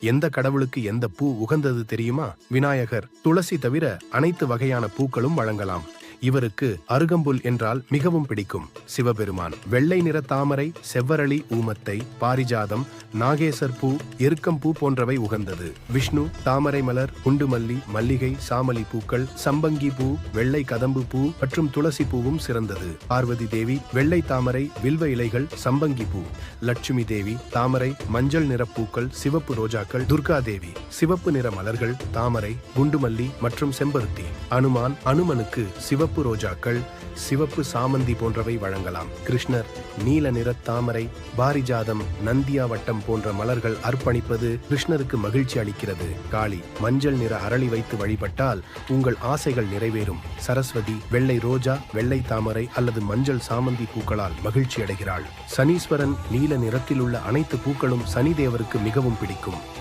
எந்த கடவுளுக்கு எந்த பூ உகந்தது தெரியுமா? விநாயகர் துளசி தவிர அனைத்து வகையான பூக்களும் வழங்கலாம். இவருக்கு அருகம்புல் என்றால் மிகவும் பிடிக்கும். சிவபெருமான் வெள்ளை நிற தாமரை செவ்வரளி ஊமத்தை பாரிஜாதம் நாகேசர் பூ எருக்கம்பூ போன்றவை உகந்தது. விஷ்ணு தாமரை மலர் குண்டுமல்லி மல்லிகை சாமலி பூக்கள் சம்பங்கி பூ வெள்ளை கதம்பு பூ மற்றும் துளசி பூவும் சிறந்தது. பார்வதி தேவி வெள்ளை தாமரை வில்வ இலைகள் சம்பங்கி பூ. லட்சுமி தேவி தாமரை மஞ்சள் நிற பூக்கள் சிவப்பு ரோஜாக்கள் துர்கா தேவி. சிவப்பு நிற மலர்கள் தாமரை குண்டுமல்லி மற்றும் செம்பருத்தி. அனுமான் அனுமனுக்கு சிவப்பு ரோஜாக்கள் சிவப்பு சாமந்தி போன்றவை வழங்கலாம். கிருஷ்ணர் நீல நிற தாமரை பாரிஜாதம் நந்தியாவட்டம் போன்ற மலர்கள் அர்ப்பணிப்பது கிருஷ்ணருக்கு மகிழ்ச்சி அளிக்கிறது. காளி மஞ்சள் நிற அரளி வைத்து வழிபட்டால் உங்கள் ஆசைகள் நிறைவேறும். சரஸ்வதி வெள்ளை ரோஜா வெள்ளை தாமரை அல்லது மஞ்சள் சாமந்தி பூக்களால் மகிழ்ச்சி அடைகிறாள். சனீஸ்வரன் நீல நிறத்தில் உள்ள அனைத்து பூக்களும் சனி தேவருக்கு மிகவும் பிடிக்கும்.